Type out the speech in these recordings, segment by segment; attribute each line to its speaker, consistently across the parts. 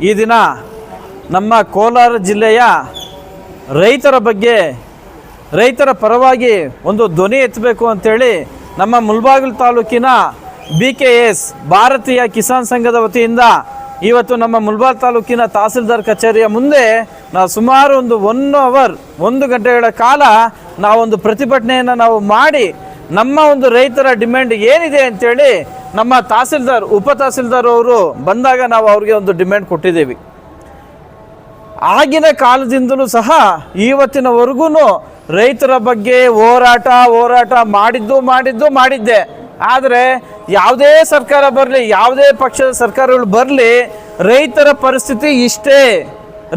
Speaker 1: ಈ ದಿನ ನಮ್ಮ ಕೋಲಾರ ಜಿಲ್ಲೆಯ ರೈತರ ಬಗ್ಗೆ, ರೈತರ ಪರವಾಗಿ ಒಂದು ಧ್ವನಿ ಎತ್ತಬೇಕು ಅಂತೇಳಿ ನಮ್ಮ ಮುಲ್ಬಾಗಿಲು ತಾಲೂಕಿನ ಬಿ ಕೆ ಎಸ್ ಭಾರತೀಯ ಕಿಸಾನ್ ಸಂಘದ ವತಿಯಿಂದ ಇವತ್ತು ನಮ್ಮ ಮುಲ್ಬಾಗ್ ತಾಲೂಕಿನ ತಹಸೀಲ್ದಾರ್ ಕಚೇರಿಯ ಮುಂದೆ ನಾವು ಸುಮಾರು ಒಂದು ಒನ್ ಅವರ್ ಒಂದು ಗಂಟೆಗಳ ಕಾಲ ನಾವೊಂದು ಪ್ರತಿಭಟನೆಯನ್ನು ನಾವು ಮಾಡಿ ನಮ್ಮ ಒಂದು ರೈತರ ಡಿಮ್ಯಾಂಡ್ ಏನಿದೆ ಅಂತೇಳಿ ನಮ್ಮ ತಹಸೀಲ್ದಾರ್, ಉಪ ತಹಸೀಲ್ದಾರ್ ಅವರು ಬಂದಾಗ ನಾವು ಅವ್ರಿಗೆ ಒಂದು ಡಿಮ್ಯಾಂಡ್ ಕೊಟ್ಟಿದ್ದೀವಿ. ಆಗಿನ ಕಾಲದಿಂದಲೂ ಸಹ ಇವತ್ತಿನವರೆಗೂ ರೈತರ ಬಗ್ಗೆ ಹೋರಾಟ ಹೋರಾಟ ಮಾಡಿದ್ದು ಮಾಡಿದ್ದು, ಮಾಡಿದ್ದೆ. ಆದರೆ ಯಾವುದೇ ಸರ್ಕಾರ ಬರಲಿ, ಯಾವುದೇ ಪಕ್ಷದ ಸರ್ಕಾರಗಳು ಬರಲಿ, ರೈತರ ಪರಿಸ್ಥಿತಿ ಇಷ್ಟೇ.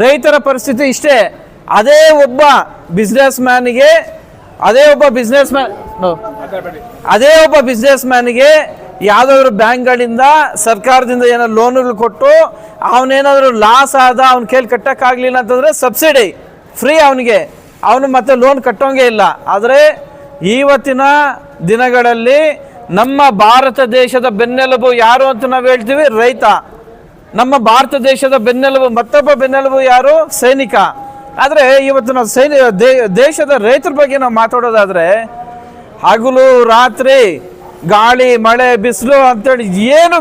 Speaker 1: ರೈತರ ಪರಿಸ್ಥಿತಿ ಇಷ್ಟೇ. ಅದೇ ಒಬ್ಬ ಬಿಸ್ನೆಸ್ ಮ್ಯಾನಿಗೆ ಅದೇ ಒಬ್ಬ ಬಿಸ್ನೆಸ್ ಮ್ಯಾನ್ ಅದೇ ಒಬ್ಬ ಬಿಸ್ನೆಸ್ ಮ್ಯಾನ್ಗೆ ಯಾವುದಾದ್ರು ಬ್ಯಾಂಕ್ಗಳಿಂದ ಸರ್ಕಾರದಿಂದ ಏನೋ ಲೋನ್ಗಳು ಕೊಟ್ಟು ಅವನೇನಾದರೂ ಲಾಸ್ ಆದ ಅವ್ನ ಕೈಲಿ ಕಟ್ಟೋಕ್ಕಾಗಲಿಲ್ಲ ಅಂತಂದರೆ ಸಬ್ಸಿಡಿ ಫ್ರೀ ಅವನಿಗೆ. ಅವನು ಮತ್ತೆ ಲೋನ್ ಕಟ್ಟೋಂಗೆ ಇಲ್ಲ. ಆದರೆ ಇವತ್ತಿನ ದಿನಗಳಲ್ಲಿ ನಮ್ಮ ಭಾರತ ದೇಶದ ಬೆನ್ನೆಲುಬು ಯಾರು ಅಂತ ನಾವು ಹೇಳ್ತೀವಿ ರೈತ. ನಮ್ಮ ಭಾರತ ದೇಶದ ಬೆನ್ನೆಲುಬು, ಮತ್ತೊಬ್ಬ ಬೆನ್ನೆಲುಬು ಯಾರು? ಸೈನಿಕ. ಆದರೆ ಇವತ್ತು ನಾವು ಸೈನಿ ದೇಶದ ರೈತರ ಬಗ್ಗೆ ನಾವು ಮಾತಾಡೋದಾದರೆ ಹಗಲು, ರಾತ್ರಿ, ಗಾಳಿ, ಮಳೆ, ಬಿಸಿಲು ಅಂತೇಳಿ ಏನು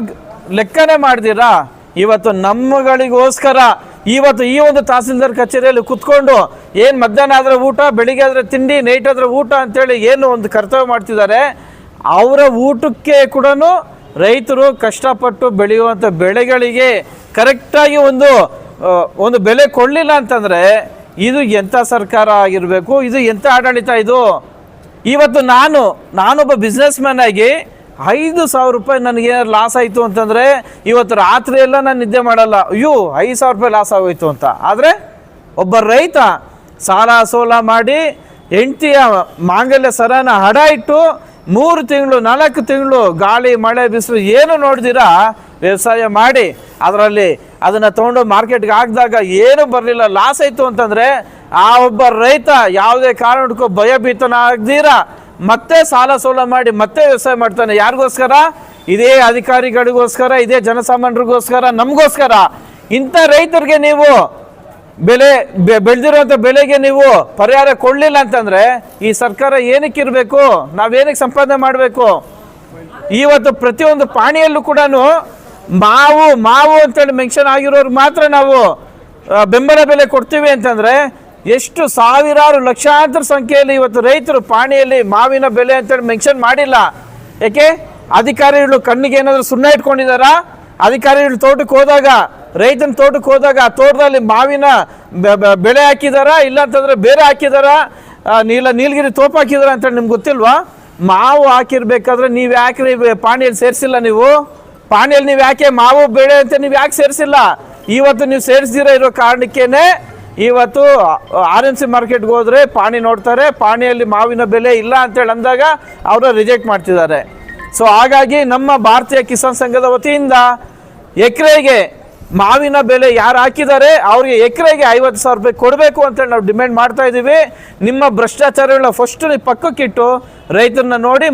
Speaker 1: ಲೆಕ್ಕನೆ ಮಾಡಿದಿರಾ? ಇವತ್ತು ನಮ್ಮಗಳಿಗೋಸ್ಕರ ಇವತ್ತು ಈ ಒಂದು ತಹಸೀಲ್ದಾರ್ ಕಚೇರಿಯಲ್ಲಿ ಕುತ್ಕೊಂಡು ಏನು ಮಧ್ಯಾಹ್ನ ಆದರೆ ಊಟ, ಬೆಳಿಗ್ಗೆ ಆದರೆ ತಿಂಡಿ ನೈಟ್ ಆದರೆ ಊಟ ಅಂತೇಳಿ ಏನು ಒಂದು ಕರ್ತವ್ಯ ಮಾಡ್ತಿದ್ದಾರೆ, ಅವರ ಊಟಕ್ಕೆ ಕೂಡ ರೈತರು ಕಷ್ಟಪಟ್ಟು ಬೆಳೆಯುವಂಥ ಬೆಳೆಗಳಿಗೆ ಕರೆಕ್ಟಾಗಿ ಒಂದು ಒಂದು ಬೆಲೆ ಕೊಡಲಿಲ್ಲ ಅಂತಂದರೆ ಇದು ಎಂಥ ಸರ್ಕಾರ ಆಗಿರಬೇಕು, ಇದು ಎಂಥ ಆಡಳಿತ ಇದು? ಇವತ್ತು ನಾನು, ನಾನೊಬ್ಬ ಬಿಸ್ನೆಸ್ ಮ್ಯಾನ್ ಆಗಿ ಐದು ಸಾವಿರ ರೂಪಾಯಿ ನನಗೇನಾದ್ರು ಲಾಸ್ ಆಯಿತು ಅಂತಂದರೆ ಇವತ್ತು ರಾತ್ರಿ ಎಲ್ಲ ನಾನು ನಿದ್ದೆ ಮಾಡಲ್ಲ. ಅಯ್ಯೋ, ಐದು ಸಾವಿರ ರೂಪಾಯಿ ಲಾಸ್ ಆಗೋಯ್ತು ಅಂತ. ಆದರೆ ಒಬ್ಬ ರೈತ ಸಾಲ ಸೋಲ ಮಾಡಿ ಹೆಂಡತಿಯ ಮಾಂಗಲ್ಯ ಸರನ ಹಡ ಇಟ್ಟು ಮೂರು ತಿಂಗಳು, ನಾಲ್ಕು ತಿಂಗಳು ಗಾಳಿ, ಮಳೆ, ಬಿಸಿಲು ಏನು ನೋಡಿದಿರಾ ವ್ಯವಸಾಯ ಮಾಡಿ. ಅದರಲ್ಲಿ ಅದನ್ನು ತೊಗೊಂಡು ಮಾರ್ಕೆಟ್ಗೆ ಹಾಕಿದಾಗ ಏನು ಬರಲಿಲ್ಲ. ಲಾಸ್ ಆಯಿತು ಅಂತಂದರೆ ಆ ಒಬ್ಬ ರೈತ ಯಾವುದೇ ಕಾರಣಕ್ಕೂ ಭಯಭೀತನಾಗ್ದಿರ, ಮತ್ತೆ ಸಾಲ ಸೋಲ ಮಾಡಿ ಮತ್ತೆ ವ್ಯವಸಾಯ ಮಾಡ್ತಾನೆ. ಯಾರಿಗೋಸ್ಕರ? ಇದೇ ಅಧಿಕಾರಿಗಳಿಗೋಸ್ಕರ, ಇದೇ ಜನಸಾಮಾನ್ಯರಿಗೋಸ್ಕರ, ನಮಗೋಸ್ಕರ. ಇಂಥ ರೈತರಿಗೆ ನೀವು ಬೆಲೆ ಬೆಳೆದಿರುವಂಥ ಬೆಲೆಗೆ ನೀವು ಪರಿಹಾರ ಕೊಡಲಿಲ್ಲ ಅಂತಂದರೆ ಈ ಸರ್ಕಾರ ಏನಕ್ಕೆ ಇರಬೇಕು? ನಾವೇನಕ್ಕೆ ಸಂಪಾದನೆ ಮಾಡಬೇಕು? ಇವತ್ತು ಪ್ರತಿಯೊಂದು ಪಾಣಿಯಲ್ಲೂ ಕೂಡ ಮಾವು ಮಾವು ಅಂತೇಳಿ ಮೆನ್ಷನ್ ಆಗಿರೋರು ಮಾತ್ರ ನಾವು ಬೆಂಬಲ ಬೆಲೆ ಕೊಡ್ತೀವಿ ಅಂತಂದರೆ ಎಷ್ಟು ಸಾವಿರಾರು ಲಕ್ಷಾಂತರ ಸಂಖ್ಯೆಯಲ್ಲಿ ಇವತ್ತು ರೈತರು ಪಾಣಿಯಲ್ಲಿ ಮಾವಿನ ಬೆಲೆ ಅಂತೇಳಿ ಮೆನ್ಷನ್ ಮಾಡಿಲ್ಲ. ಯಾಕೆ ಅಧಿಕಾರಿಗಳು ಕಣ್ಣಿಗೆ ಏನಾದರೂ ಸುಣ್ಣ ಇಟ್ಕೊಂಡಿದ್ದಾರಾ? ಅಧಿಕಾರಿಗಳು ತೋಟಕ್ಕೆ ಹೋದಾಗ, ರೈತನ ತೋಟಕ್ಕೆ ಹೋದಾಗ ಆ ತೋಟದಲ್ಲಿ ಮಾವಿನ ಬೆಳೆ ಹಾಕಿದಾರಾ? ಇಲ್ಲ ಅಂತಂದ್ರೆ ಬೇರೆ ಹಾಕಿದಾರಾ? ನೀಲ ನೀಲಗಿರಿ ತೋಪ ಹಾಕಿದಾರ ಅಂತ ನಿಮ್ಗೆ ಗೊತ್ತಿಲ್ವಾ? ಮಾವು ಹಾಕಿರ್ಬೇಕಾದ್ರೆ ನೀವು ಯಾಕೆ ಪಾಣಿಯಲ್ಲಿ ಸೇರಿಸಿಲ್ಲ ನೀವು? ಪಾಣಿಯಲ್ಲಿ ನೀವು ಯಾಕೆ ಮಾವು ಬೆಳೆ ಅಂತ ನೀವು ಯಾಕೆ ಸೇರಿಸಿಲ್ಲ? ಇವತ್ತು ನೀವು ಸೇರಿಸ್ದಿರ ಇರೋ ಕಾರಣಕ್ಕೇನೆ ಇವತ್ತು ಆರ್ ಎನ್ ಸಿ ಮಾರ್ಕೆಟ್ಗೆ ಹೋದ್ರೆ ಪಾಣಿ ನೋಡ್ತಾರೆ, ಪಾಣಿಯಲ್ಲಿ ಮಾವಿನ ಬೆಲೆ ಇಲ್ಲ ಅಂತೇಳಿ ಅಂದಾಗ ಅವರ ರಿಜೆಕ್ಟ್ ಮಾಡ್ತಿದ್ದಾರೆ. ಸೊ ಹಾಗಾಗಿ ನಮ್ಮ ಭಾರತೀಯ ಕಿಸಾನ್ ಸಂಘದ ವತಿಯಿಂದ ಎಕರೆಗೆ ಮಾವಿನ ಬೆಲೆ ಯಾರು ಹಾಕಿದ್ದಾರೆ, ಅವರಿಗೆ ಎಕರೆಗೆ ಐವತ್ತು ಸಾವಿರ ರೂಪಾಯಿ ಕೊಡಬೇಕು ಅಂತೇಳಿ ನಾವು ಡಿಮ್ಯಾಂಡ್ ಮಾಡ್ತಾ ಇದ್ದೀವಿ ನಿಮ್ಮ ಭ್ರಷ್ಟಾಚಾರಗಳನ್ನ ಫಸ್ಟ್ ಪಕ್ಕಕ್ಕಿಟ್ಟು ರೈತರನ್ನ ನೋಡಿ